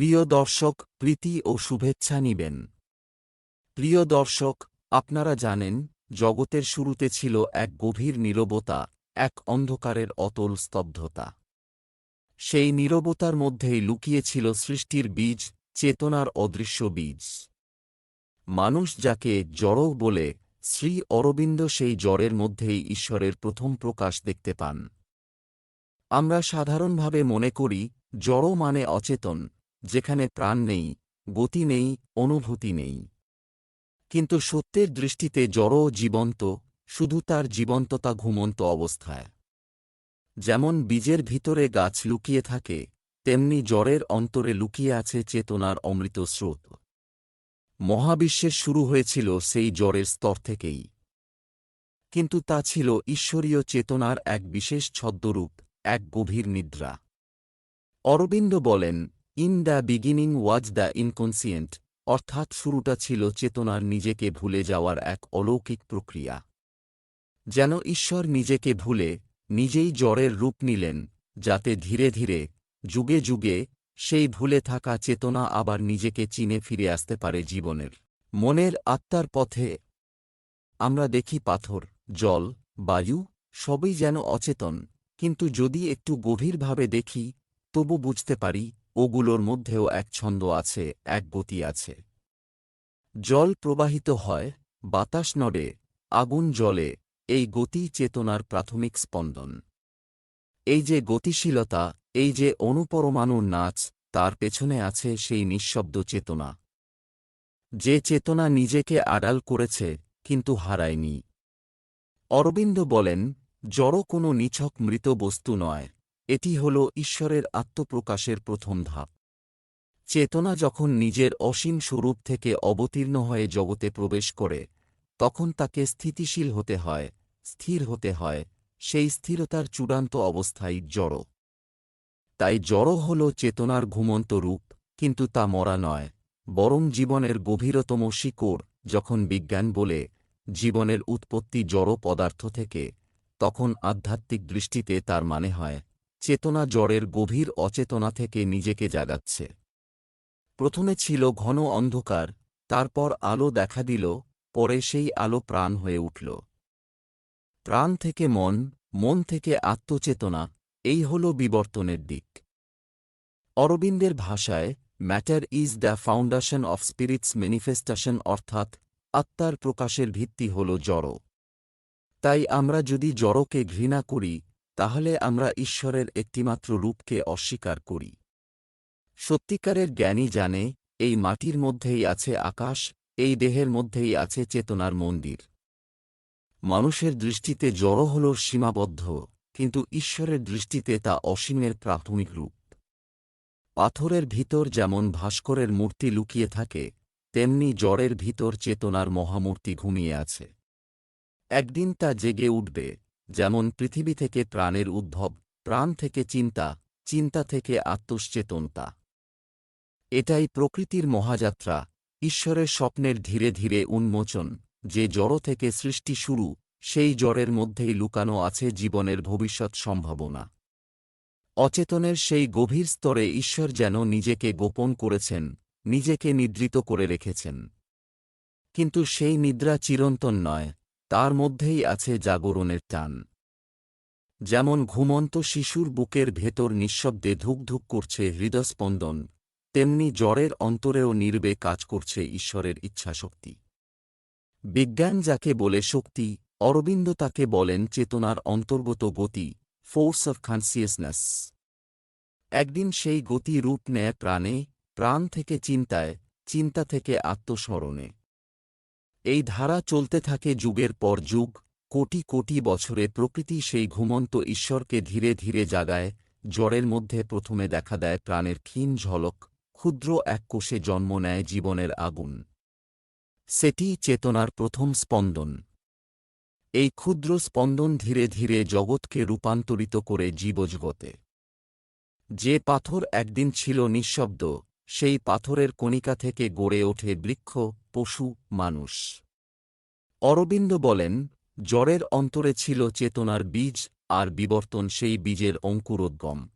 প্রিয় দর্শক, প্রীতি ও শুভেচ্ছা নিবেন। প্রিয় দর্শক, আপনারা জানেন, জগতের শুরুতে ছিল এক গভীর নীরবতা, এক অন্ধকারের অতল স্তব্ধতা। সেই নীরবতার মধ্যেই লুকিয়েছিল সৃষ্টির বীজ, চেতনার অদৃশ্য বীজ। মানুষ যাকে জড় বলে, শ্রী অরবিন্দ সেই জড়ের মধ্যেই ঈশ্বরের প্রথম প্রকাশ দেখতে পান। আমরা সাধারণভাবে মনে করি জড় মানে অচেতন যেখানে প্রাণ নেই, গতি নেই, অনুভূতি নেই। কিন্তু সত্যের দৃষ্টিতে জড় জীবন্ত, শুধু তার জীবন্ততা ঘুমন্ত অবস্থায়। যেমন বীজের ভিতরে গাছ লুকিয়ে থাকে, তেমনি জ্বরের অন্তরে লুকিয়ে আছে চেতনার অমৃত স্রোত। মহাবিশ্বের শুরু হয়েছিল সেই জ্বরের স্তর থেকেই। কিন্তু তা ছিল ঈশ্বরীয় চেতনার এক বিশেষ ছদ্মরূপ, এক গভীর নিদ্রা। অরবিন্দ বলেন in the beginning was the inconscient অর্থাৎ শুরুটা ছিল চেতনার নিজেকে ভুলে যাওয়ার এক অলৌকিক প্রক্রিয়া। যেন ঈশ্বর নিজেকে ভুলে, নিজেই জ্বরের রূপ নিলেন, যাতে ধীরে ধীরে, যুগে যুগে, সেই ভুলে থাকা চেতনা আবার নিজেকে চিনে ফিরে আসতে পারে জীবনের। মনের আত্মার পথে আমরা দেখি পাথর, জল, বায়ু, সবই যেন অচেতন, কিন্তু যদি একটু গভীরভাবে দেখি, তবু বুঝতে পারি ওগুলোর মধ্যেও এক ছন্দ আছে, এক গতি আছে। জল প্রবাহিত হয়, বাতাস নড়ে, আগুন জলে এই গতি চেতনার প্রাথমিক স্পন্দন। এই যে গতিশীলতা, এই যে অনুপরমাণুর নাচ, তার পেছনে আছে সেই নিঃশব্দ চেতনা। যে চেতনা নিজেকে আড়াল করেছে, কিন্তু হারায়নি। অরবিন্দ বলেন, জড় কোনো নিছক মৃত বস্তু নয়। এটি হল ঈশ্বরের আত্মপ্রকাশের প্রথম ধাপ। চেতনা যখন নিজের অসীম স্বরূপ থেকে অবতীর্ণ হয়ে জগতে প্রবেশ করে, তখন তাকে স্থিতিশীল হতে হয়, স্থির হতে হয়, সেই স্থিরতার চূড়ান্ত অবস্থায় জড়। তাই জড় হল চেতনার ঘুমন্ত রূপ, কিন্তু তা মরা নয়, বরং জীবনের গভীরতম শিকড়, যখন বিজ্ঞান বলে, জীবনের উৎপত্তি জড় পদার্থ থেকে, তখন আধ্যাত্মিক দৃষ্টিতে তার মানে হয় চেতনা জ্বরের গভীর অচেতনা থেকে নিজেকে জাগাচ্ছে। প্রথমে ছিল ঘন অন্ধকার, তারপর আলো দেখা দিল, পরে সেই আলো প্রাণ হয়ে উঠল। প্রাণ থেকে মন মন থেকে আত্মচেতনা, এই হল বিবর্তনের দিক। অরবিন্দের ভাষায় matter is the foundation of spirit's manifestation অর্থাৎ আত্মার প্রকাশের ভিত্তি হল জড়। তাই আমরা যদি জড়কে ঘৃণা করি তাহলে আমরা ঈশ্বরের একটিমাত্র রূপকে অস্বীকার করি। সত্যিকারের জ্ঞানী জানে, এই মাটির মধ্যেই আছে আকাশ, এই দেহের মধ্যেই আছে চেতনার মন্দির। মানুষের দৃষ্টিতে জড় হল সীমাবদ্ধ, কিন্তু ঈশ্বরের দৃষ্টিতে তা অসীমের প্রাথমিক রূপ। পাথরের ভিতর যেমন ভাস্করের মূর্তি লুকিয়ে থাকে, তেমনি জড়ের ভিতর চেতনার মহামূর্তি ঘুমিয়ে আছে। একদিন তা জেগে উঠবে যেমন পৃথিবী থেকে প্রাণের উদ্ভব, প্রাণ থেকে চিন্তা চিন্তা থেকে আত্মসচেতনতা। এটাই প্রকৃতির মহাযাত্রা, ঈশ্বরের স্বপ্নের ধীরে ধীরে উন্মোচন, যে জড় থেকে সৃষ্টি শুরু, সেই জড়ের মধ্যেই লুকানো আছে জীবনের ভবিষ্যৎ সম্ভাবনা। অচেতনের সেই গভীর স্তরে ঈশ্বর যেন নিজেকে গোপন করেছেন, নিজেকে নিদ্রিত করে রেখেছেন। কিন্তু সেই নিদ্রা চিরন্তন নয় তার মধ্যেই আছে জাগরণের টান। যেমন ঘুমন্ত শিশুর বুকের ভেতর নিঃশব্দে ধুকধুক করছে হৃদস্পন্দন, তেমনি জ্বরের অন্তরেও নির্বে কাজ করছে ঈশ্বরের ইচ্ছাশক্তি। বিজ্ঞান যাকে বলে শক্তি, অরবিন্দ তাকে বলেন চেতনার অন্তর্গত গতি ফোর্স অফ কনসিয়াসনেস একদিন সেই গতি রূপ নেয় প্রাণে, প্রাণ থেকে চিন্তায়, চিন্তা থেকে আত্মস্মরণে। এই ধারা চলতে থাকে যুগের পর যুগ, কোটি কোটি বছরে প্রকৃতি সেই ঘুমন্ত ঈশ্বরকে ধীরে ধীরে জাগায়, জ্বরের মধ্যে প্রথমে দেখা দেয় প্রাণের ক্ষীণ ঝলক, ক্ষুদ্র এক কোষে জন্ম নেয় জীবনের আগুন। সেটি চেতনার প্রথম স্পন্দন। এই ক্ষুদ্র স্পন্দন ধীরে ধীরে জগৎকে রূপান্তরিত করে জীবজগতে। যে পাথর একদিন ছিল নিঃশব্দ সেই পাথরের কণিকা থেকে গড়ে ওঠে বৃক্ষ, পশু, মানুষ। অরবিন্দ বলেন, জ্বরের অন্তরে ছিল চেতনার বীজ, আর বিবর্তন সেই বীজের অঙ্কুরোদ্গম।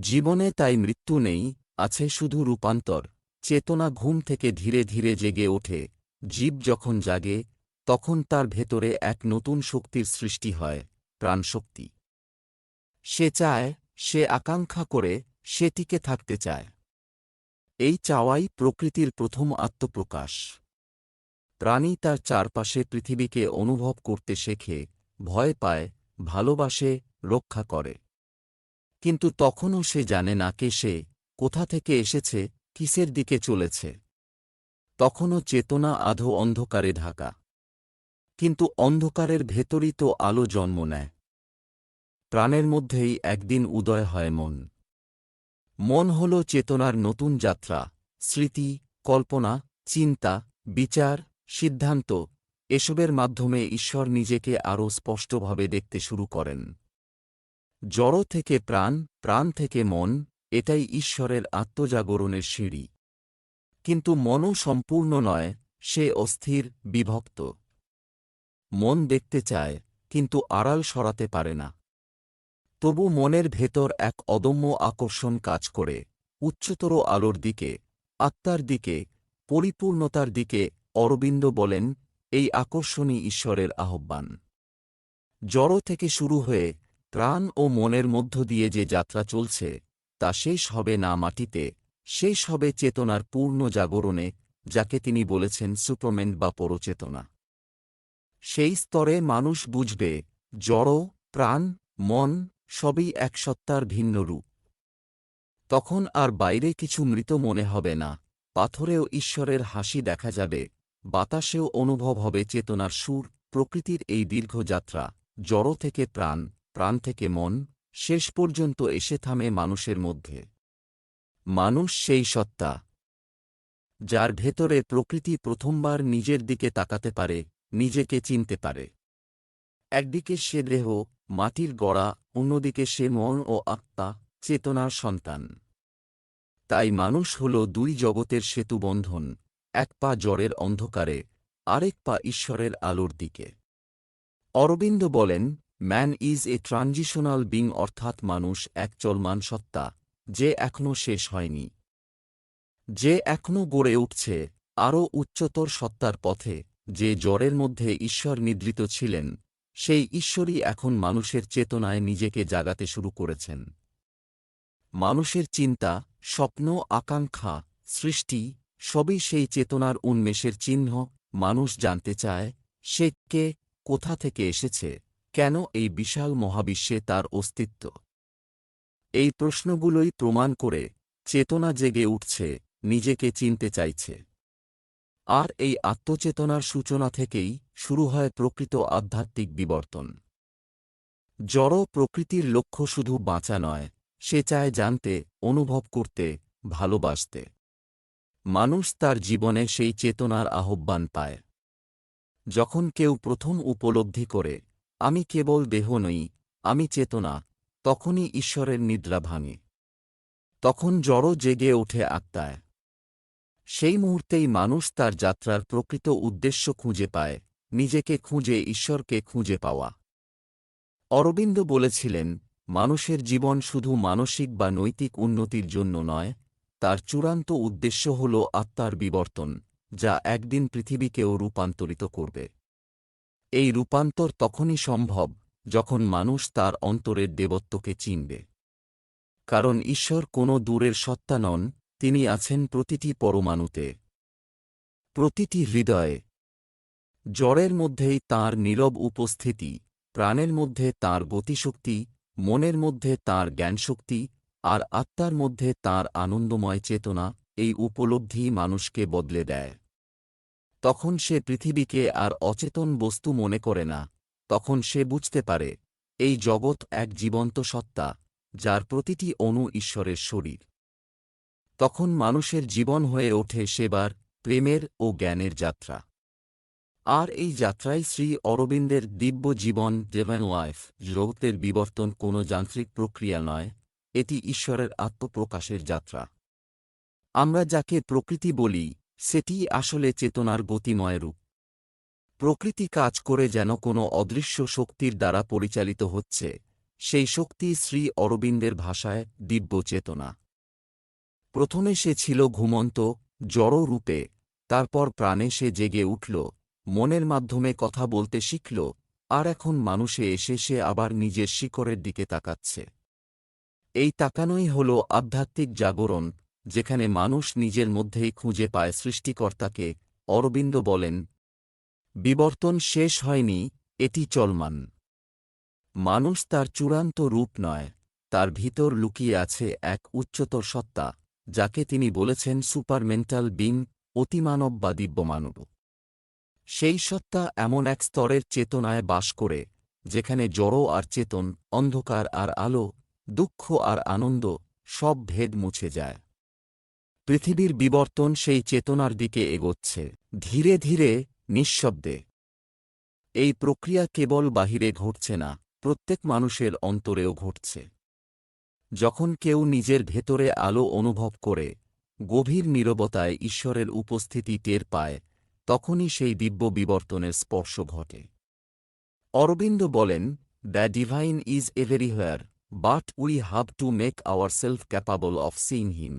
জীবনে তাই মৃত্যু নেই, আছে শুধু রূপান্তর। চেতনা ঘুম থেকে ধীরে ধীরে জেগে ওঠে। জীব যখন জাগে, তখন তার ভেতরে এক নতুন শক্তির সৃষ্টি হয়, প্রাণশক্তি। সে চায়, সে আকাঙ্ক্ষা করে, সে টিকে থাকতে চায়। এই চাওয়াই প্রকৃতির প্রথম আত্মপ্রকাশ। প্রাণী তার চারপাশে পৃথিবীকে অনুভব করতে শেখে, ভয় পায়, ভালোবাসে, রক্ষা করে। কিন্তু তখনও সে জানে না কে সে, কোথা থেকে এসেছে, কিসের দিকে চলেছে। তখনও চেতনা আধো অন্ধকারে ঢাকা। কিন্তু অন্ধকারের ভেতরই তো আলো জন্ম নেয়। প্রাণের মধ্যেই একদিন উদয় হয় মন। মন হল চেতনার নতুন যাত্রা, স্মৃতি, কল্পনা, চিন্তা, বিচার, সিদ্ধান্ত, এসবের মাধ্যমে ঈশ্বর নিজেকে আরও স্পষ্টভাবে দেখতে শুরু করেন। জড় থেকে প্রাণ প্রাণ থেকে মন, এটাই ঈশ্বরের আত্মজাগরণের সিঁড়ি। কিন্তু মনও সম্পূর্ণ নয়, সে অস্থির, বিভক্ত। মন দেখতে চায়, কিন্তু আড়াল সরাতে পারে না। তবু মনের ভেতর এক অদম্য আকর্ষণ কাজ করে, উচ্চতর আলোর দিকে, আত্মার দিকে, পরিপূর্ণতার দিকে, অরবিন্দ বলেন, এই আকর্ষণই ঈশ্বরের আহ্বান। জড় থেকে শুরু হয়ে প্রাণ ও মনের মধ্য দিয়ে যে যাত্রা চলছে, তা শেষ হবে না মাটিতে, শেষ হবে চেতনার পূর্ণ জাগরণে, যাকে তিনি বলেছেন সুপ্রমেন বা পরচেতনা। সেই স্তরে মানুষ বুঝবে, জড়, প্রাণ, মন সবই এক সত্তার ভিন্ন রূপ। তখন আর বাইরে কিছু মৃত মনে হবে না, পাথরেও ঈশ্বরের হাসি দেখা যাবে, বাতাসেও অনুভব হবে চেতনার সুর, প্রকৃতির এই দীর্ঘ যাত্রা, জড় থেকে প্রাণ প্রাণ থেকে মন, শেষ পর্যন্ত এসে থামে মানুষের মধ্যে। মানুষ সেই সত্তা, যার ভেতরে প্রকৃতি প্রথমবার নিজের দিকে তাকাতে পারে, নিজেকে চিনতে পারে। একদিকে সে দেহ, মাটির গড়া অন্যদিকে সে মন ও আত্মা চেতনার সন্তান। তাই মানুষ হল দুই জগতের সেতুবন্ধন এক পা জ্বরের অন্ধকারে, আরেক পা ঈশ্বরের আলোর দিকে। অরবিন্দ বলেন man is a transitional being অর্থাৎ মানুষ এক চলমান সত্তা, যে এখনও শেষ হয়নি। যে এখনও গড়ে উঠছে, আরও উচ্চতর সত্তার পথে, যে জ্বরের মধ্যে ঈশ্বর নিদ্রিত ছিলেন সেই ঈশ্বরই এখন মানুষের চেতনায় নিজেকে জাগাতে শুরু করেছেন। মানুষের চিন্তা, স্বপ্ন, আকাঙ্ক্ষা, সৃষ্টি, সবই সেই চেতনার উন্মেষের চিহ্ন, মানুষ জানতে চায়, সে কে, কোথা থেকে এসেছে, কেন এই বিশাল মহাবিশ্বে তার অস্তিত্ব? এই প্রশ্নগুলোই প্রমাণ করে চেতনা জেগে উঠছে, নিজেকে চিনতে চাইছে। আর এই আত্মচেতনার সূচনা থেকেই শুরু হয় প্রকৃত আধ্যাত্মিক বিবর্তন। জড় প্রকৃতির লক্ষ্য শুধু বাঁচা নয়, সে চায় জানতে, অনুভব করতে, ভালোবাসতে। মানুষ তার জীবনে সেই চেতনার আহ্বান পায়। যখন কেউ প্রথম উপলব্ধি করে, আমি কেবল দেহ নই, আমি চেতনা তখনই ঈশ্বরের নিদ্রা ভাঙে। তখন জড় জেগে ওঠে আত্মায়। সেই মুহূর্তেই মানুষ তার যাত্রার প্রকৃত উদ্দেশ্য খুঁজে পায়। নিজেকে খুঁজে, ঈশ্বরকে খুঁজে পাওয়া। অরবিন্দ বলেছিলেন, মানুষের জীবন শুধু মানসিক বা নৈতিক উন্নতির জন্য নয়, তার চূড়ান্ত উদ্দেশ্য হল আত্মার বিবর্তন, যা একদিন পৃথিবীকেও রূপান্তরিত করবে। এই রূপান্তর তখনই সম্ভব, যখন মানুষ তার অন্তরের দেবত্বকে চিনবে। কারণ ঈশ্বর কোনো দূরের সত্তা নন, তিনি আছেন প্রতিটি পরমাণুতে। প্রতিটি হৃদয়ে জ্বরের মধ্যেই তার নীরব উপস্থিতি, প্রাণের মধ্যে তার গতিশক্তি, মনের মধ্যে তার জ্ঞানশক্তি, আর আত্মার মধ্যে তার আনন্দময় চেতনা, এই উপলব্ধি মানুষকে বদলে দেয়। তখন সে পৃথিবীকে আর অচেতন বস্তু মনে করে না, তখন সে বুঝতে পারে, এই জগৎ এক জীবন্ত সত্তা, যার প্রতিটি অণু ঈশ্বরের শরীর। তখন মানুষের জীবন হয়ে ওঠে সেবার, প্রেমের ও জ্ঞানের যাত্রা। আর এই যাত্রায় শ্রী অরবিন্দের দিব্য জীবন ডেভেন ওয়াইফ জগতের বিবর্তন কোনো যান্ত্রিক প্রক্রিয়া নয়, এটি ঈশ্বরের আত্মপ্রকাশের যাত্রা। আমরা যাকে প্রকৃতি বলি, সেটি আসলে চেতনার গতিময় রূপ। প্রকৃতি কাজ করে যেন কোনো অদৃশ্য শক্তির দ্বারা পরিচালিত হচ্ছে, সেই শক্তি শ্রী অরবিন্দের ভাষায় দিব্য চেতনা। প্রথমে সে ছিল ঘুমন্ত জড় রূপে তারপর প্রাণে সে জেগে উঠল মনের মাধ্যমে কথা বলতে শিখল, আর এখন মানুষে এসে সে আবার নিজের শিকড়ের দিকে তাকাচ্ছে। এই তাকানোই হল আধ্যাত্মিক জাগরণ, যেখানে মানুষ নিজের মধ্যেই খুঁজে পায় সৃষ্টিকর্তাকে, অরবিন্দ বলেন, বিবর্তন শেষ হয়নি, এটি চলমান। মানুষ তার চূড়ান্ত রূপ নয়, তার ভিতর লুকিয়ে আছে এক উচ্চতর সত্তা, যাকে তিনি বলেছেন সুপারমেন্টাল বিং অতিমানব বা দিব্যমানব সেই সত্তা এমন এক স্তরের চেতনায় বাস করে, যেখানে জড় আর চেতন, অন্ধকার আর আলো, দুঃখ আর আনন্দ, সব ভেদ মুছে যায়। পৃথিবীর বিবর্তন সেই চেতনার দিকে এগোচ্ছে, ধীরে ধীরে নিঃশব্দে। এই প্রক্রিয়া কেবল বাহিরে ঘটছে না, প্রত্যেক মানুষের অন্তরেও ঘটছে। যখন কেউ নিজের ভেতরে আলো অনুভব করে, গভীর নীরবতায় ঈশ্বরের উপস্থিতি টের পায় তখনই সেই দিব্য বিবর্তনের স্পর্শ ঘটে। অরবিন্দ বলেন the divine is everywhere but we have to make our self capable of seeing him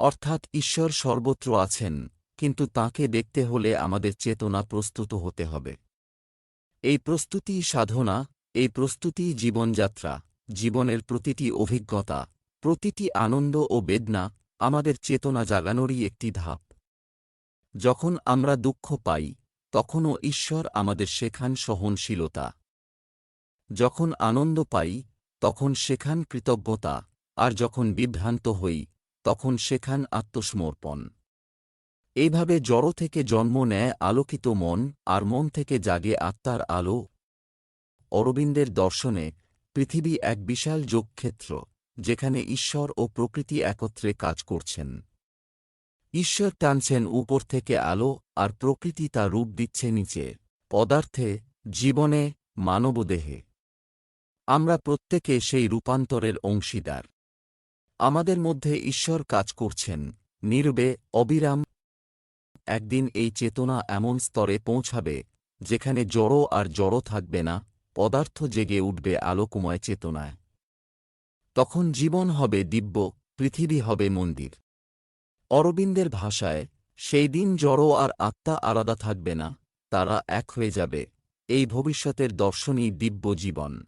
অর্থাৎ ঈশ্বর সর্বত্র আছেন, কিন্তু তাকে দেখতে হলে আমাদের চেতনা প্রস্তুত হতে হবে। এই প্রস্তুতি সাধনা, এই প্রস্তুতি জীবনযাত্রা, জীবনের প্রতিটি অভিজ্ঞতা, প্রতিটি আনন্দ ও বেদনা আমাদের চেতনা জাগানোরই একটি ধাপ। যখন আমরা দুঃখ পাই, তখনও ঈশ্বর আমাদের শেখান সহনশীলতা। যখন আনন্দ পাই, তখন শেখান কৃতজ্ঞতা, আর যখন বিভ্রান্ত হই, তখন শেখান আত্মসমর্পণ। এইভাবে জড় থেকে জন্ম নেয় আলোকিত মন, আর মন থেকে জাগে আত্মার আলো। অরবিন্দের দর্শনে পৃথিবী এক বিশাল যোগক্ষেত্র, যেখানে ঈশ্বর ও প্রকৃতি একত্রে কাজ করছেন। ঈশ্বর টানছেন উপর থেকে আলো আর প্রকৃতি তা রূপ দিচ্ছে নিচে, পদার্থে, জীবনে, মানবদেহে। আমরা প্রত্যেকে সেই রূপান্তরের অংশীদার। আমাদের মধ্যে ঈশ্বর কাজ করছেন, নীরবে, অবিরাম। একদিন এই চেতনা এমন স্তরে পৌঁছাবে, যেখানে জড়ো আর জড়ো থাকবে না, পদার্থ জেগে উঠবে আলোকময় চেতনায়। তখন জীবন হবে দিব্য, পৃথিবী হবে মন্দির। অরবিন্দের ভাষায়, সেই দিন জড়ো আর আত্মা আলাদা থাকবে না, তারা এক হয়ে যাবে, এই ভবিষ্যতের দর্শনই দিব্য জীবন।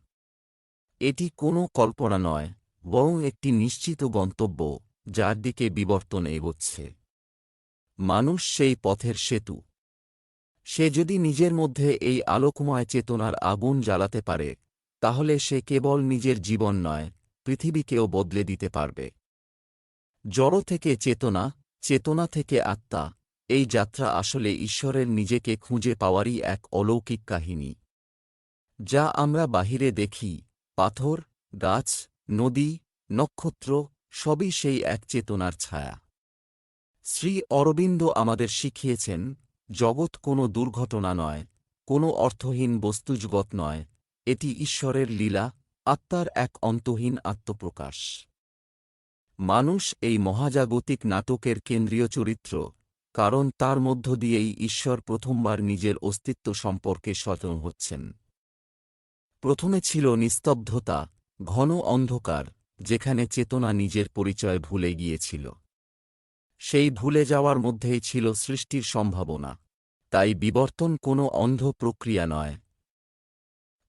এটি কোনো কল্পনা নয়, বরং একটি নিশ্চিত গন্তব্য, যার দিকে বিবর্তন এগোচ্ছে। মানুষ সেই পথের সেতু। সে যদি নিজের মধ্যে এই আলোকময় চেতনার আগুন জ্বালাতে পারে, তাহলে সে কেবল নিজের জীবন নয়, পৃথিবীকেও বদলে দিতে পারবে। জড় থেকে চেতনা চেতনা থেকে আত্মা, এই যাত্রা আসলে ঈশ্বরের নিজেকে খুঁজে পাওয়ারই এক অলৌকিক কাহিনী। যা আমরা বাহিরে দেখি, পাথর, গাছ, নদী, নক্ষত্র, সবই সেই এক চেতনার ছায়া। শ্রী অরবিন্দ আমাদের শিখিয়েছেন, জগৎ কোনো দুর্ঘটনা নয়, কোনো অর্থহীন বস্তুজগৎ নয়, এটি ঈশ্বরের লীলা, আত্মার এক অন্তহীন আত্মপ্রকাশ। মানুষ এই মহাজাগতিক নাটকের কেন্দ্রীয় চরিত্র, কারণ তার মধ্য দিয়েই ঈশ্বর প্রথমবার নিজের অস্তিত্ব সম্পর্কে সচেতন হচ্ছেন। প্রথমে ছিল নিস্তব্ধতা, ঘন অন্ধকার, যেখানে চেতনা নিজের পরিচয় ভুলে গিয়েছিল। সেই ভুলে যাওয়ার মধ্যেই ছিল সৃষ্টির সম্ভাবনা, তাই বিবর্তন কোনো অন্ধ প্রক্রিয়া নয়।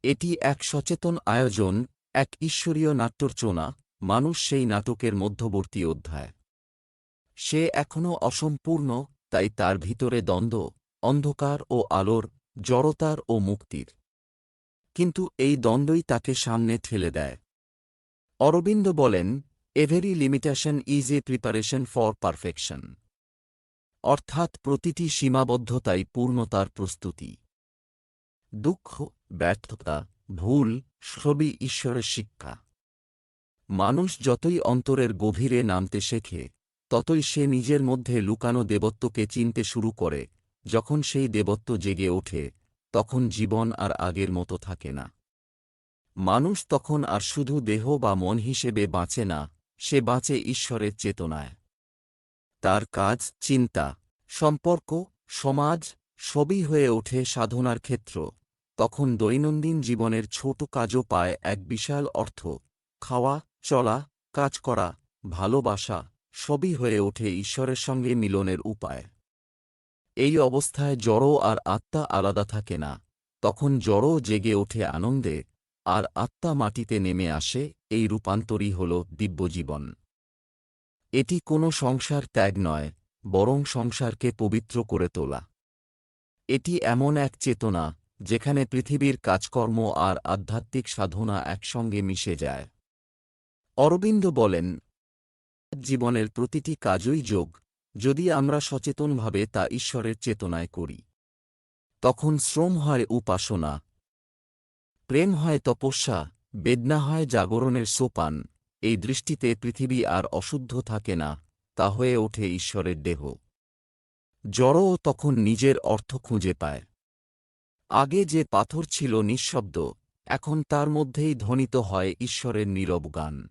এটি এক সচেতন আয়োজন, এক ঈশ্বরীয় নাট্যর্চনা মানুষ সেই নাটকের মধ্যবর্তী অধ্যায়। সে এখনও অসম্পূর্ণ, তাই তার ভিতরে দ্বন্দ্ব, অন্ধকার ও আলোর, জড়তার ও মুক্তির। কিন্তু এই দ্বন্দ্বই তাকে সামনে ঠেলে দেয়। অরবিন্দ বলেন every limitation is a preparation for perfection. অর্থাৎ প্রতিটি সীমাবদ্ধতাই পূর্ণতার প্রস্তুতি। দুঃখ, ব্যর্থতা, ভুল, সবই ঈশ্বরের শিক্ষা। মানুষ যতই অন্তরের গভীরে নামতে শেখে, ততই সে নিজের মধ্যে লুকানো দেবত্বকে চিনতে শুরু করে। যখন সেই দেবত্ব জেগে ওঠে, তখন জীবন আর আগের মতো থাকে না। মানুষ তখন আর শুধু দেহ বা মন হিসেবে বাঁচে না, সে বাঁচে ঈশ্বরের চেতনায়। তার কাজ চিন্তা, সম্পর্ক, সমাজ, সবই হয়ে ওঠে সাধনার ক্ষেত্র। তখন দৈনন্দিন জীবনের ছোট কাজও পায় এক বিশাল অর্থ, খাওয়া চলা, কাজ করা, ভালোবাসা, সবই হয়ে ওঠে ঈশ্বরের সঙ্গে মিলনের উপায়। এই অবস্থায় জড় আর আত্মা আলাদা থাকে না। তখন জড় জেগে ওঠে আনন্দে, আর আত্মা মাটিতে নেমে আসে, এই রূপান্তরই হল দিব্যজীবন। এটি কোনো সংসার ত্যাগ নয়, বরং সংসারকে পবিত্র করে তোলা। এটি এমন এক চেতনা, যেখানে পৃথিবীর কাজকর্ম আর আধ্যাত্মিক সাধনা একসঙ্গে মিশে যায়। অরবিন্দ বলেন, জীবনের প্রতিটি কাজই যোগ। যদি আমরা সচেতনভাবে তা ঈশ্বরের চেতনায় করি, তখন শ্রম হয় উপাসনা, প্রেম হয় তপস্যা, বেদনা হয় জাগরণের সোপান। এই দৃষ্টিতে পৃথিবী আর অশুদ্ধ থাকে না, তা হয়ে ওঠে ঈশ্বরের দেহ। জড়ও তখন নিজের অর্থ খুঁজে পায়। আগে যে পাথর ছিল নিঃশব্দ, এখন তার মধ্যেই ধ্বনিত হয় ঈশ্বরের নীরব গান।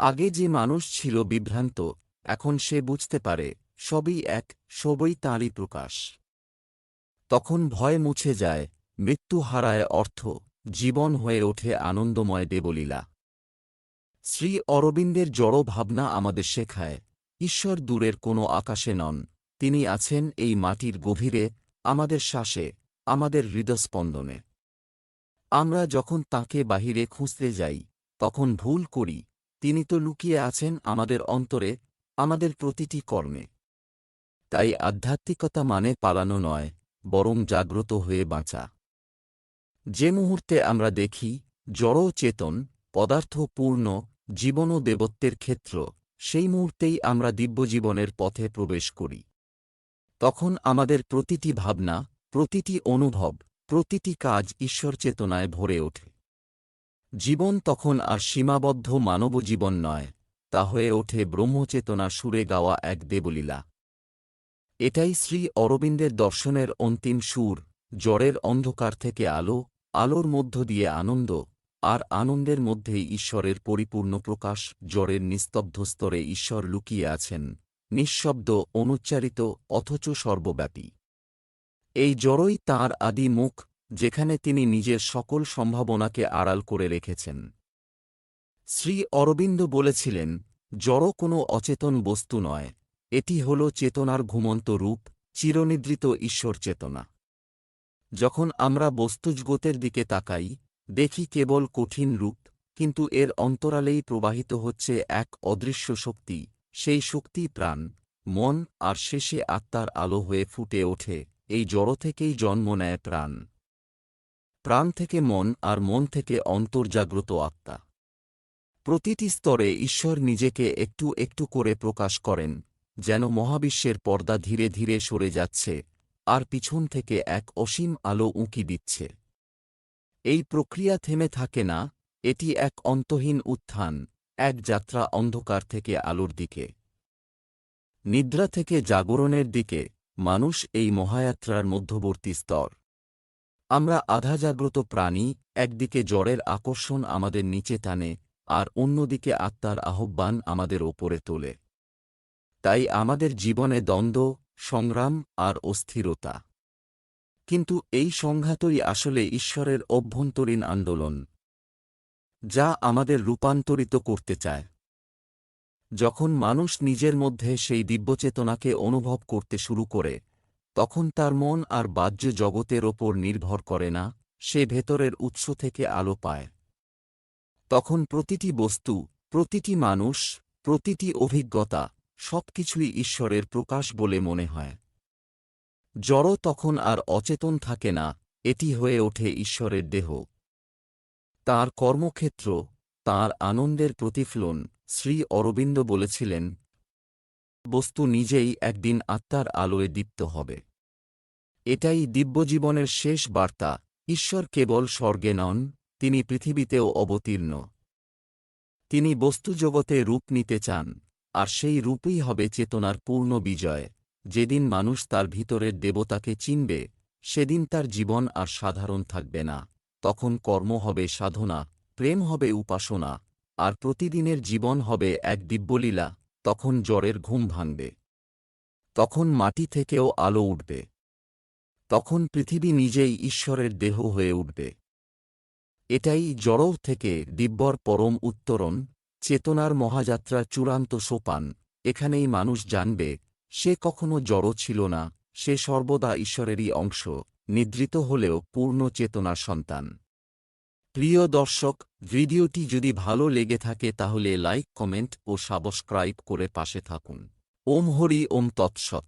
আগে যে মানুষ ছিল বিভ্রান্ত, এখন সে বুঝতে পারে, সবই এক, সবই তাঁরই প্রকাশ। তখন ভয় মুছে যায়, মৃত্যু হারায় অর্থ, জীবন হয়ে ওঠে আনন্দময় দেবলীলা। শ্রী অরবিন্দের জড় ভাবনা আমাদের শেখায়, ঈশ্বর দূরের কোনো আকাশে নন, তিনি আছেন এই মাটির গভীরে, আমাদের শ্বাসে, আমাদের হৃদস্পন্দনে। আমরা যখন তাকে বাহিরে খুঁজতে যাই, তখন ভুল করি তিনি তো লুকিয়ে আছেন আমাদের অন্তরে, আমাদের প্রতিটি কর্মে। তাই আধ্যাত্মিকতা মানে পালানো নয়, বরং জাগ্রত হয়ে বাঁচা। যে মুহূর্তে আমরা দেখি জড় চেতন, পদার্থ পূর্ণ জীবন ও দেবত্বের ক্ষেত্র, সেই মুহূর্তেই আমরা দিব্যজীবনের পথে প্রবেশ করি। তখন আমাদের প্রতিটি ভাবনা, প্রতিটি অনুভব, প্রতিটি কাজ ঈশ্বর চেতনায় ভরে ওঠে। জীবন তখন আর সীমাবদ্ধ মানব জীবন নয়, তা হয়ে ওঠে ব্রহ্মচেতনা সুরে গাওয়া এক দেবলীলা। এটাই শ্রী অরবিন্দের দর্শনের অন্তিম সুর, জ্বরের অন্ধকার থেকে আলো, আলোর মধ্য দিয়ে আনন্দ, আর আনন্দের মধ্যেই ঈশ্বরের পরিপূর্ণ প্রকাশ, জ্বরের নিস্তব্ধ স্তরে ঈশ্বর লুকিয়ে আছেন, নিঃশব্দ, অনুচ্চারিত, অথচ সর্বব্যাপী। এই জড়ই তাঁর আদি মুখ যেখানে তিনি নিজের সকল সম্ভাবনাকে আড়াল করে রেখেছেন। শ্রী অরবিন্দ বলেছিলেন, জড় কোনো অচেতন বস্তু নয়, এটি হল চেতনার ঘুমন্ত রূপ, চিরনিদ্রিত ঈশ্বর চেতনা। যখন আমরা বস্তুজগতের দিকে তাকাই, দেখি কেবল কঠিন রূপ, কিন্তু এর অন্তরালেই প্রবাহিত হচ্ছে এক অদৃশ্য শক্তি, সেই শক্তি প্রাণ, মন, আর শেষে আত্মার আলো হয়ে ফুটে ওঠে, এই জড় থেকেই জন্ম নেয় প্রাণ। প্রাণ থেকে মন আর মন থেকে অন্তর্জাগ্রত আত্মা। প্রতিটি স্তরে ঈশ্বর নিজেকে একটু একটু করে প্রকাশ করেন, যেন মহাবিশ্বের পর্দা ধীরে ধীরে সরে যাচ্ছে, আর পিছন থেকে এক অসীম আলো উঁকি দিচ্ছে। এই প্রক্রিয়া থেমে থাকে না, এটি এক অন্তহীন উত্থান, এক যাত্রা অন্ধকার থেকে আলোর দিকে। নিদ্রা থেকে জাগরণের দিকে, মানুষ এই মহাযাত্রার মধ্যবর্তী স্তর। আমরা আধাজাগ্রত প্রাণী, একদিকে জ্বরের আকর্ষণ আমাদের নিচে টানে, আর অন্যদিকে আত্মার আহ্বান আমাদের ওপরে তোলে। তাই আমাদের জীবনে দ্বন্দ্ব, সংগ্রাম আর অস্থিরতা। কিন্তু এই সংঘাতই আসলে ঈশ্বরের অভ্যন্তরীণ আন্দোলন, যা আমাদের রূপান্তরিত করতে চায়। যখন মানুষ নিজের মধ্যে সেই দিব্যচেতনাকে অনুভব করতে শুরু করে তখন তার মন আর বাহ্য জগতের ওপর নির্ভর করে না, সে ভেতরের উৎস থেকে আলো পায়। তখন প্রতিটি বস্তু, প্রতিটি মানুষ, প্রতিটি অভিজ্ঞতা, সবকিছুই ঈশ্বরের প্রকাশ বলে মনে হয়। জড় তখন আর অচেতন থাকে না, এটি হয়ে ওঠে ঈশ্বরের দেহ। তার কর্মক্ষেত্র, তার আনন্দের প্রতিফলন, শ্রী অরবিন্দ বলেছিলেন, বস্তু নিজেই একদিন আত্মার আলোয় দীপ্ত হবে। এটাই দিব্যজীবনের শেষ বার্তা। ঈশ্বর কেবল স্বর্গে নন, তিনি পৃথিবীতেও অবতীর্ণ। তিনি বস্তুজগতে রূপ নিতে চান, আর সেই রূপই হবে চেতনার পূর্ণ বিজয়। যেদিন মানুষ তার ভিতরের দেবতাকে চিনবে, সেদিন তার জীবন আর সাধারণ থাকবে না। তখন কর্ম হবে সাধনা, প্রেম হবে উপাসনা, আর প্রতিদিনের জীবন হবে এক দিব্যলীলা, তখন জ্বরের ঘুম ভাঙবে। তখন মাটি থেকেও আলো উঠবে। তখন পৃথিবী নিজেই ঈশ্বরের দেহ হয়ে উঠবে। এটাই জড় থেকে দিব্যর পরম উত্তরণ, চেতনার মহাযাত্রার চূড়ান্ত সোপান। এখানেই মানুষ জানবে, সে কখনো জড়ো ছিল না, সে সর্বদা ঈশ্বরেরই অংশ, নিদ্রিত হলেও পূর্ণ চেতনার সন্তান। প্রিয় দর্শক, ভিডিওটি যদি ভালো লেগে থাকে তাহলে লাইক, কমেন্ট ও সাবস্ক্রাইব করে পাশে থাকুন। ওম হরি ওম তৎসৎ।